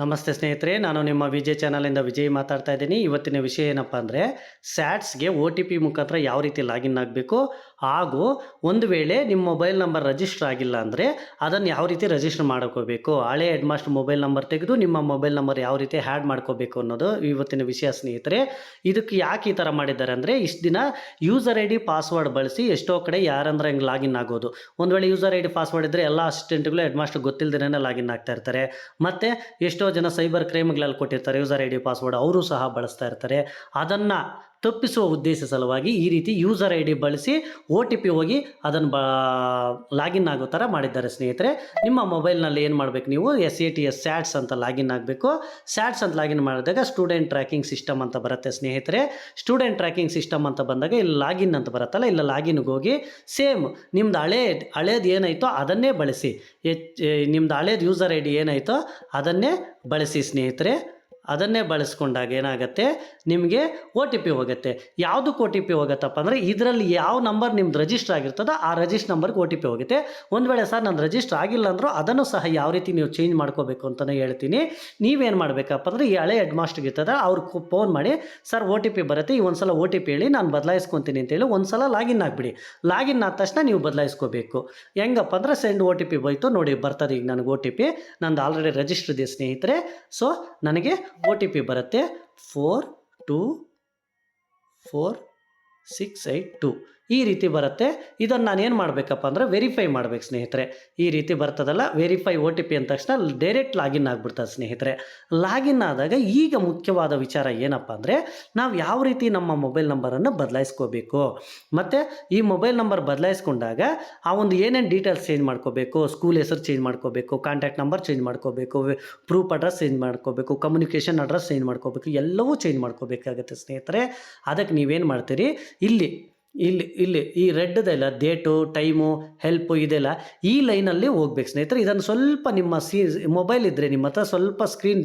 ನಮಸ್ತೆ ಸ್ನೇಹಿತರೆ, ನಾನು ನಿಮ್ಮ ವಿಜಯ್ ಚಾನಲಿಂದ ವಿಜಯ್ ಮಾತಾಡ್ತಾ ಇದ್ದೀನಿ. ಇವತ್ತಿನ ವಿಷಯ ಏನಪ್ಪ ಅಂದರೆ ಸ್ಯಾಟ್ಸ್ಗೆ ಒ ಟಿ ಪಿ ಮುಖಾಂತರ ಯಾವ ರೀತಿ ಲಾಗಿನ್ ಆಗಬೇಕು? ಹಾಗೂ ಒಂದು ವೇಳೆ ನಿಮ್ಮ ಮೊಬೈಲ್ ನಂಬರ್ ರಿಜಿಸ್ಟರ್ ಆಗಿಲ್ಲ ಅಂದರೆ, ಅದನ್ನು ಯಾವ ರೀತಿ ರಿಜಿಸ್ಟರ್ ಮಾಡ್ಕೋಬೇಕು? ಹಳೆ ಹೆಡ್ ಮಾಸ್ಟರ್ ಮೊಬೈಲ್ ನಂಬರ್ ತೆಗೆದು ನಿಮ್ಮ ಮೊಬೈಲ್ ನಂಬರ್ ಯಾವ ರೀತಿ ಹ್ಯಾಡ್ ಮಾಡ್ಕೋಬೇಕು ಅನ್ನೋದು ಇವತ್ತಿನ ವಿಷಯ ಸ್ನೇಹಿತರೆ. ಇದಕ್ಕೆ ಯಾಕೆ ಈ ಥರ ಮಾಡಿದ್ದಾರೆ ಅಂದರೆ, ಇಷ್ಟು ದಿನ ಯೂಸರ್ ಐ ಡಿ ಪಾಸ್ವರ್ಡ್ ಬಳಸಿ ಎಷ್ಟೋ ಕಡೆ ಯಾರಂದ್ರೆ ಹಂಗೆ ಲಾಗಿನ್ ಆಗೋದು. ಒಂದು ವೇಳೆ ಯೂಸರ್ ಐ ಡಿ ಪಾಸ್ವರ್ಡ್ ಇದ್ದರೆ ಎಲ್ಲ ಅಸಿಸ್ಟೆಂಟ್ಗಳು ಹೆಡ್ ಮಾಸ್ಟರ್ ಗೊತ್ತಿಲ್ಲದೇ ಲಾಗಿನ್ ಆಗ್ತಾ ಇರ್ತಾರೆ. ಮತ್ತು ಎಷ್ಟೋ ಜನ ಸೈಬರ್ ಕ್ರೈಮ್ಗಳಲ್ಲಿ ಕೊಟ್ಟಿರ್ತಾರೆ ಯೂಸರ್ ಐ ಪಾಸ್ವರ್ಡ್ ಅವರು ಸಹ ಬಳಸ್ತಾ ಇರ್ತಾರೆ. ಅದನ್ನು ತಪ್ಪಿಸುವ ಉದ್ದೇಶ ಸಲುವಾಗಿ ಈ ರೀತಿ ಯೂಸರ್ ಐ ಡಿ ಬಳಸಿ ಒ ಟಿ ಪಿ ಹೋಗಿ ಅದನ್ನು ಬ ಲಾಗಿನ್ ಆಗೋ ಥರ ಮಾಡಿದ್ದಾರೆ ಸ್ನೇಹಿತರೆ. ನಿಮ್ಮ ಮೊಬೈಲ್ನಲ್ಲಿ ಏನು ಮಾಡಬೇಕು ನೀವು? S A T S SATS ಅಂತ ಲಾಗಿನ್ ಆಗಬೇಕು. ಸ್ಯಾಟ್ಸ್ ಅಂತ ಲಾಗಿನ್ ಮಾಡಿದಾಗ ಸ್ಟೂಡೆಂಟ್ ಟ್ರ್ಯಾಕಿಂಗ್ ಸಿಸ್ಟಮ್ ಅಂತ ಬರುತ್ತೆ ಸ್ನೇಹಿತರೆ. ಸ್ಟೂಡೆಂಟ್ ಟ್ರ್ಯಾಕಿಂಗ್ ಸಿಸ್ಟಮ್ ಅಂತ ಬಂದಾಗ ಇಲ್ಲಿ ಲಾಗಿನ್ ಅಂತ ಬರುತ್ತಲ್ಲ, ಇಲ್ಲ ಲಾಗಿನ್ಗೆ ಹೋಗಿ ಸೇಮ್ ನಿಮ್ದು ಹಳೆ, ಹಳೇದು ಏನಾಯಿತೋ ಅದನ್ನೇ ಬಳಸಿ. ನಿಮ್ದು ಹಳೇದು ಯೂಸರ್ ಐ ಡಿ ಏನಾಯಿತೋ ಅದನ್ನೇ ಬಳಸಿ ಸ್ನೇಹಿತರೆ. ಅದನ್ನೇ ಬಳಸ್ಕೊಂಡಾಗ ಏನಾಗುತ್ತೆ? ನಿಮಗೆ ಒ ಟಿ ಪಿ ಹೋಗುತ್ತೆ. ಯಾವುದಕ್ಕೆ ಒ ಟಿ ಪಿ ಹೋಗುತ್ತಪ್ಪ ಅಂದರೆ ಇದರಲ್ಲಿ ಯಾವ ನಂಬರ್ ನಿಮ್ದು ರಿಜಿಸ್ಟರ್ ಆಗಿರ್ತದೋ ಆ ರಿಜಿಸ್ಟರ್ ನಂಬರ್ಗೆ ಒ ಟಿ ಪಿ ಹೋಗುತ್ತೆ. ಒಂದು ವೇಳೆ ಸರ್ ನಾನು ರಿಜಿಸ್ಟರ್ ಆಗಿಲ್ಲ ಅಂದರೂ ಅದನ್ನು ಸಹ ಯಾವ ರೀತಿ ನೀವು ಚೇಂಜ್ ಮಾಡ್ಕೋಬೇಕು ಅಂತಲೇ ಹೇಳ್ತೀನಿ. ನೀವೇನು ಮಾಡಬೇಕಪ್ಪ ಅಂದರೆ ಈ ಹಳೆ ಹೆಡ್ ಮಾಸ್ಟರ್ಗೆ ಇರ್ತದೆ ಅವ್ರಿಗೆ ಫೋನ್ ಮಾಡಿ, ಸರ್ ಒ ಟಿ ಪಿ ಬರುತ್ತೆ, ಈ ಒಂದು ಸಲ ಒ ಟಿ ಪಿ ಹೇಳಿ, ನಾನು ಬದಲಾಯಿಸ್ಕೊತೀನಿ ಅಂತೇಳಿ ಒಂದು ಸಲ ಲಾಗಿನ್ ಆಗಿಬಿಡಿ. ಲಾಗಿನ್ ಆದ ತಕ್ಷಣ ನೀವು ಬದಲಾಯಿಸ್ಕೋಬೇಕು. ಹೆಂಗಪ್ಪ ಅಂದರೆ ಸೆಂಡ್ ಓ ಟಿ ಪಿ ಹೋಯ್ತು, ನೋಡಿ ಬರ್ತದೆ ಈಗ ನನಗೆ ಓ ಟಿ ಪಿ ನಂದು ಆಲ್ರೆಡಿ ರಿಜಿಸ್ಟರ್ ಇದೆ ಸ್ನೇಹಿತರೆ. ಸೊ ನನಗೆ ಒ ಟಿ ಪಿ ಬರುತ್ತೆ four two four six eight two ಈ ರೀತಿ ಬರುತ್ತೆ. ಇದನ್ನು ನಾನು ಏನು ಮಾಡಬೇಕಪ್ಪ ಅಂದರೆ ವೆರಿಫೈ ಮಾಡ್ಬೇಕು ಸ್ನೇಹಿತರೆ. ಈ ರೀತಿ ಬರ್ತದಲ್ಲ ವೆರಿಫೈ ಒ ಟಿ ಪಿ ಅಂದ ತಕ್ಷಣ ಡೈರೆಕ್ಟ್ ಲಾಗಿನ್ ಆಗಿಬಿಡ್ತದೆ ಸ್ನೇಹಿತರೆ. ಲಾಗಿನ್ ಆದಾಗ ಈಗ ಮುಖ್ಯವಾದ ವಿಚಾರ ಏನಪ್ಪ ಅಂದರೆ ನಾವು ಯಾವ ರೀತಿ ನಮ್ಮ ಮೊಬೈಲ್ ನಂಬರನ್ನು ಬದಲಾಯಿಸ್ಕೋಬೇಕು. ಮತ್ತು ಈ ಮೊಬೈಲ್ ನಂಬರ್ ಬದಲಾಯಿಸ್ಕೊಂಡಾಗ ಆ ಒಂದು ಏನೇನು ಡೀಟೇಲ್ಸ್ ಚೇಂಜ್ ಮಾಡ್ಕೋಬೇಕು ಸ್ಕೂಲ್ ಹೆಸರು ಚೇಂಜ್ ಮಾಡ್ಕೋಬೇಕು ಕಾಂಟ್ಯಾಕ್ಟ್ ನಂಬರ್ ಚೇಂಜ್ ಮಾಡ್ಕೋಬೇಕು ಪ್ರೂಫ್ ಅಡ್ರೆಸ್ ಚೇಂಜ್ ಮಾಡ್ಕೋಬೇಕು ಕಮ್ಯುನಿಕೇಷನ್ ಅಡ್ರೆಸ್ ಚೇಂಜ್ ಮಾಡ್ಕೋಬೇಕು, ಎಲ್ಲವೂ ಚೇಂಜ್ ಮಾಡ್ಕೋಬೇಕಾಗುತ್ತೆ ಸ್ನೇಹಿತರೆ. ಅದಕ್ಕೆ ನೀವೇನು ಮಾಡ್ತೀರಿ? ಇಲ್ಲಿ ಇಲ್ಲಿ ಇಲ್ಲಿ ಈ ರೆಡ್ದೆಲ್ಲ ಡೇಟು ಟೈಮು ಹೆಲ್ಪು ಇದೆಲ್ಲ ಈ ಲೈನಲ್ಲಿ ಹೋಗ್ಬೇಕು ಸ್ನೇಹಿತರೆ. ಇದನ್ನು ಸ್ವಲ್ಪ ನಿಮ್ಮ ಸಿ ಮೊಬೈಲ್ ಇದ್ದರೆ ನಿಮ್ಮ ಹತ್ರ ಸ್ವಲ್ಪ ಸ್ಕ್ರೀನ್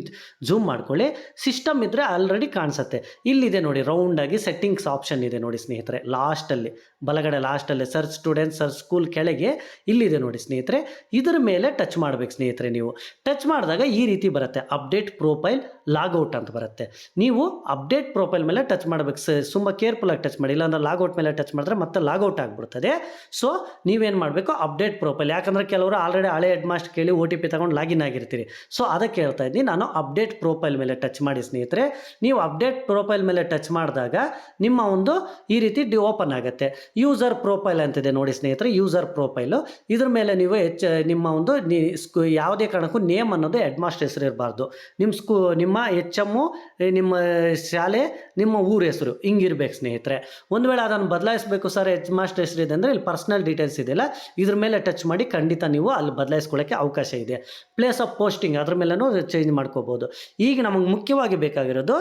ಜೂಮ್ ಮಾಡ್ಕೊಳ್ಳಿ. ಸಿಸ್ಟಮ್ ಇದ್ದರೆ ಆಲ್ರೆಡಿ ಕಾಣಿಸುತ್ತೆ. ಇಲ್ಲಿದೆ ನೋಡಿ ರೌಂಡಾಗಿ ಸೆಟ್ಟಿಂಗ್ಸ್ ಆಪ್ಷನ್ ಇದೆ ನೋಡಿ ಸ್ನೇಹಿತರೆ. ಲಾಸ್ಟಲ್ಲಿ ಬಲಗಡೆ ಲಾಸ್ಟಲ್ಲಿ ಸರ್ಚ್ ಸ್ಟೂಡೆಂಟ್ ಸರ್ ಸ್ಕೂಲ್ ಕೆಳಗೆ ಇಲ್ಲಿದೆ ನೋಡಿ ಸ್ನೇಹಿತರೆ. ಇದರ ಮೇಲೆ ಟಚ್ ಮಾಡ್ಬೇಕು ಸ್ನೇಹಿತರೆ ನೀವು. ಟಚ್ ಮಾಡಿದಾಗ ಈ ರೀತಿ ಬರುತ್ತೆ. ಅಪ್ಡೇಟ್ ಪ್ರೊಫೈಲ್ ಲಾಗೌಟ್ ಅಂತ ಬರುತ್ತೆ. ನೀವು ಅಪ್ಡೇಟ್ ಪ್ರೊಫೈಲ್ ಮೇಲೆ ಟಚ್ ಮಾಡಬೇಕು. ಸರ್ ತುಂಬ ಕೇರ್ಫುಲ್ಲಾಗಿ ಟಚ್ ಮಾಡಿ. ಇಲ್ಲಾಂದ್ರೆ ಲಾಗೌಟ್ ಮೇಲೆ ಟಚ್ ಮಾಡಿದ್ರೆ ಮತ್ತೆ ಲಾಗೌಟ್ ಆಗಿಬಿಡ್ತದೆ. ಸೊ ನೀವೇನು ಮಾಡಬೇಕು? Update profile. ಯಾಕಂದರೆ ಕೆಲವರು ಆಲ್ರೆಡಿ ಹಳೆ ಹೆಡ್ ಮಾಸ್ಟರ್ ಕೇಳಿ ಒ ಟಿ ಪಿ ತಗೊಂಡು ಲಾಗಿನ್ ಆಗಿರ್ತೀರಿ. ಸೊ ಅದಕ್ಕೆ ಹೇಳ್ತಾ ಇದ್ದೀನಿ. ನಾನು ಅಪ್ಡೇಟ್ ಪ್ರೊಫೈಲ್ ಮೇಲೆ ಟಚ್ ಮಾಡಿ ಸ್ನೇಹಿತರೆ. ನೀವು ಅಪ್ಡೇಟ್ ಪ್ರೊಫೈಲ್ ಮೇಲೆ ಟಚ್ ಮಾಡಿದಾಗ ನಿಮ್ಮ ಒಂದು ಈ ರೀತಿ ಡಿ ಓಪನ್ ಆಗುತ್ತೆ. ಯೂಸರ್ ಪ್ರೊಫೈಲ್ ಅಂತಿದೆ ನೋಡಿ ಸ್ನೇಹಿತರೆ. User profile. ಇದ್ರ ಮೇಲೆ ನೀವು ಹೆಚ್ಚು ನಿಮ್ಮ ಒಂದು ಯಾವುದೇ ಕಾರಣಕ್ಕೂ ನೇಮ್ ಅನ್ನೋದು ಹೆಡ್ ಮಾಸ್ಟರ್ ಹೆಸರು ಇರಬಾರ್ದು. ನಿಮ್ಮ ಸ್ಕೂ, ನಿಮ್ಮ ಎಚ್ ಎಮ್ಮು ನಿಮ್ಮ ಶಾಲೆ, ನಿಮ್ಮ ಊರ ಹೆಸರು. ಹಿಂಗಿರ್ಬೇಕು ಸ್ನೇಹಿತರೆ. ಒಂದು ವೇಳೆ ಅದನ್ನು ಬದಲಾಯಿಸಬೇಕು ಸರ್ ಹೆಡ್ ಮಾಸ್ಟರ್ ಹೆಸರಿದೆ ಅಂದರೆ ಇಲ್ಲಿ ಪರ್ಸ್ನಲ್ ಡೀಟೇಲ್ಸ್ ಇದೆಯಲ್ಲ ಇದ್ರ ಮೇಲೆ ಟಚ್ ಮಾಡಿ ಖಂಡಿತ ನೀವು ಅಲ್ಲಿ ಬದಲಾಯಿಸ್ಕೊಳ್ಳೋಕ್ಕೆ ಅವಕಾಶ ಇದೆ. ಪ್ಲೇಸ್ ಆಫ್ ಪೋಸ್ಟಿಂಗ್ ಅದ್ರ ಮೇಲೂ ಚೇಂಜ್ ಮಾಡ್ಕೋಬೋದು. ಈಗ ನಮಗೆ ಮುಖ್ಯವಾಗಿ ಬೇಕಾಗಿರೋದು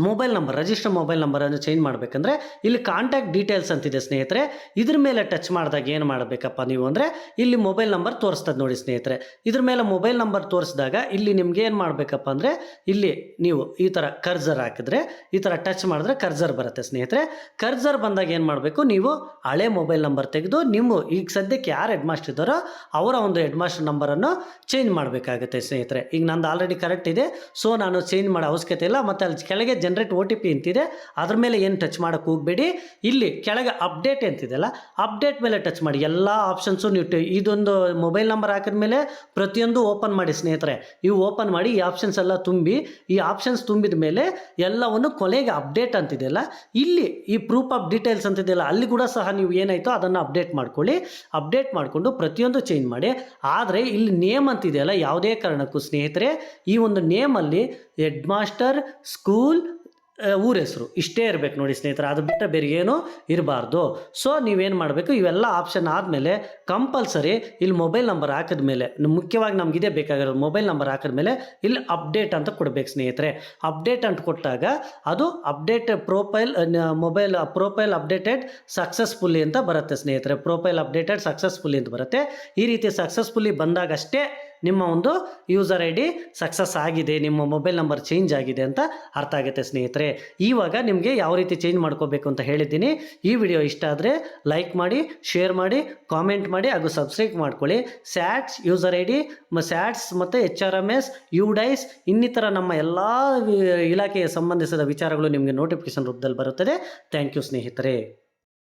ಮೊಬೈಲ್ ನಂಬರ್ ರಿಜಿಸ್ಟರ್ ಮೊಬೈಲ್ ನಂಬರನ್ನು ಚೇಂಜ್ ಮಾಡಬೇಕಂದ್ರೆ ಇಲ್ಲಿ ಕಾಂಟ್ಯಾಕ್ಟ್ ಡೀಟೇಲ್ಸ್ ಅಂತಿದೆ ಸ್ನೇಹಿತರೆ. ಇದ್ರ ಮೇಲೆ ಟಚ್ ಮಾಡಿದಾಗ ಏನು ಮಾಡಬೇಕಪ್ಪ ನೀವು ಅಂದರೆ ಇಲ್ಲಿ ಮೊಬೈಲ್ ನಂಬರ್ ತೋರಿಸ್ತದೆ ನೋಡಿ ಸ್ನೇಹಿತರೆ. ಇದ್ರ ಮೇಲೆ ಮೊಬೈಲ್ ನಂಬರ್ ತೋರಿಸಿದಾಗ ಇಲ್ಲಿ ನಿಮ್ಗೆ ಏನು ಮಾಡಬೇಕಪ್ಪ ಅಂದರೆ ಇಲ್ಲಿ ನೀವು ಈ ಥರ ಕರ್ಜರ್ ಹಾಕಿದ್ರೆ, ಈ ಥರ ಟಚ್ ಮಾಡಿದ್ರೆ ಕರ್ಜರ್ ಬರುತ್ತೆ ಸ್ನೇಹಿತರೆ. ಕರ್ಜರ್ ಬಂದಾಗ ಏನು ಮಾಡಬೇಕು? ನೀವು ಹಳೆ ಮೊಬೈಲ್ ನಂಬರ್ ತೆಗೆದು ನಿಮ್ಮ ಈಗ ಸದ್ಯಕ್ಕೆ ಯಾರು ಹೆಡ್ ಮಾಸ್ಟರ್ ಇದ್ದಾರೋ ಅವರ ಒಂದು ಹೆಡ್ ಮಾಸ್ಟರ್ ನಂಬರನ್ನು ಚೇಂಜ್ ಮಾಡಬೇಕಾಗುತ್ತೆ ಸ್ನೇಹಿತರೆ. ಈಗ ನಂದು ಆಲ್ರೆಡಿ ಕರೆಕ್ಟ್ ಇದೆ. ಸೊ ನಾನು ಚೇಂಜ್ ಮಾಡೋ ಅವಶ್ಯಕತೆ ಇಲ್ಲ. ಮತ್ತು ಅಲ್ಲಿ ಕೆಳಗೆ ಜನ್ರೇಟ್ ಒ ಟಿ ಪಿ ಅಂತಿದೆ, ಅದ್ರ ಮೇಲೆ ಏನು ಟಚ್ ಮಾಡೋಕ್ಕೆ ಹೋಗಬೇಡಿ. ಇಲ್ಲಿ ಕೆಳಗೆ ಅಪ್ಡೇಟ್ ಅಂತಿದೆಯಲ್ಲ ಅಪ್ಡೇಟ್ ಮೇಲೆ ಟಚ್ ಮಾಡಿ, ಎಲ್ಲ ಆಪ್ಷನ್ಸು ನೀವು ಇದೊಂದು ಮೊಬೈಲ್ ನಂಬರ್ ಹಾಕಿದ ಮೇಲೆ ಪ್ರತಿಯೊಂದು ಓಪನ್ ಮಾಡಿ ಸ್ನೇಹಿತರೆ. ಇವು ಓಪನ್ ಮಾಡಿ ಈ ಆಪ್ಷನ್ಸ್ ಎಲ್ಲ ತುಂಬಿ, ಈ ಆಪ್ಷನ್ಸ್ ತುಂಬಿದ ಮೇಲೆ ಎಲ್ಲವನ್ನು ಕೊನೆಗೆ ಅಪ್ಡೇಟ್ ಅಂತಿದೆಯಲ್ಲ, ಇಲ್ಲಿ ಈ ಪ್ರೂಫ್ ಆಫ್ ಡೀಟೇಲ್ಸ್ ಅಂತಿದೆಯಲ್ಲ, ಅಲ್ಲಿ ಕೂಡ ಸಹ ನೀವು ಏನಾಯಿತೋ ಅದನ್ನು ಅಪ್ಡೇಟ್ ಮಾಡ್ಕೊಳ್ಳಿ. ಅಪ್ಡೇಟ್ ಮಾಡಿಕೊಂಡು ಪ್ರತಿಯೊಂದು ಚೇಂಜ್ ಮಾಡಿ. ಆದರೆ ಇಲ್ಲಿ ನೇಮ್ ಅಂತಿದೆಯಲ್ಲ, ಯಾವುದೇ ಕಾರಣಕ್ಕೂ ಸ್ನೇಹಿತರೆ, ಈ ಒಂದು ನೇಮಲ್ಲಿ ಹೆಡ್ ಮಾಸ್ಟರ್ ಸ್ಕೂಲ್ ಊರ ಹೆಸರು ಇಷ್ಟೇ ಇರಬೇಕು ನೋಡಿ ಸ್ನೇಹಿತರೆ, ಅದು ಬಿಟ್ಟರೆ ಬೇರೆ ಏನೂ ಇರಬಾರ್ದು. ಸೊ ನೀವೇನು ಮಾಡಬೇಕು, ಇವೆಲ್ಲ ಆಪ್ಷನ್ ಆದಮೇಲೆ ಕಂಪಲ್ಸರಿ ಇಲ್ಲಿ ಮೊಬೈಲ್ ನಂಬರ್ ಹಾಕಿದ್ಮೇಲೆ, ಮುಖ್ಯವಾಗಿ ನಮಗಿದೆ ಬೇಕಾಗಿರೋದು ಮೊಬೈಲ್ ನಂಬರ್ ಹಾಕಿದ್ಮೇಲೆ ಇಲ್ಲಿ ಅಪ್ಡೇಟ್ ಅಂತ ಕೊಡಬೇಕು ಸ್ನೇಹಿತರೆ. ಅಪ್ಡೇಟ್ ಅಂತ ಕೊಟ್ಟಾಗ ಅದು update profile mobile profile updated successfully ಅಂತ ಬರುತ್ತೆ ಸ್ನೇಹಿತರೆ. ಪ್ರೊಫೈಲ್ ಅಪ್ಡೇಟೆಡ್ ಸಕ್ಸಸ್ಫುಲ್ಲಿ ಅಂತ ಬರುತ್ತೆ. ಈ ರೀತಿ ಸಕ್ಸಸ್ಫುಲ್ಲಿ ಬಂದಾಗಷ್ಟೇ ನಿಮ್ಮ ಒಂದು ಯೂಸರ್ ಐ ಡಿ ಸಕ್ಸಸ್ ಆಗಿದೆ, ನಿಮ್ಮ ಮೊಬೈಲ್ ನಂಬರ್ ಚೇಂಜ್ ಆಗಿದೆ ಅಂತ ಅರ್ಥ ಆಗುತ್ತೆ ಸ್ನೇಹಿತರೆ. ಇವಾಗ ನಿಮಗೆ ಯಾವ ರೀತಿ ಚೇಂಜ್ ಮಾಡ್ಕೋಬೇಕು ಅಂತ ಹೇಳಿದ್ದೀನಿ. ಈ ವಿಡಿಯೋ ಇಷ್ಟ ಆದರೆ ಲೈಕ್ ಮಾಡಿ ಶೇರ್ ಮಾಡಿ ಕಾಮೆಂಟ್ ಮಾಡಿ ಹಾಗೂ ಸಬ್ಸ್ಕ್ರೈಬ್ ಮಾಡ್ಕೊಳ್ಳಿ. SATS user I D SATS ಮತ್ತು H R M S UDISE ಇನ್ನಿತರ ನಮ್ಮ ಎಲ್ಲ ಇಲಾಖೆಯ ಸಂಬಂಧಿಸಿದ ವಿಚಾರಗಳು ನಿಮಗೆ ನೋಟಿಫಿಕೇಶನ್ ರೂಪದಲ್ಲಿ ಬರುತ್ತದೆ. ಥ್ಯಾಂಕ್ ಯು ಸ್ನೇಹಿತರೆ.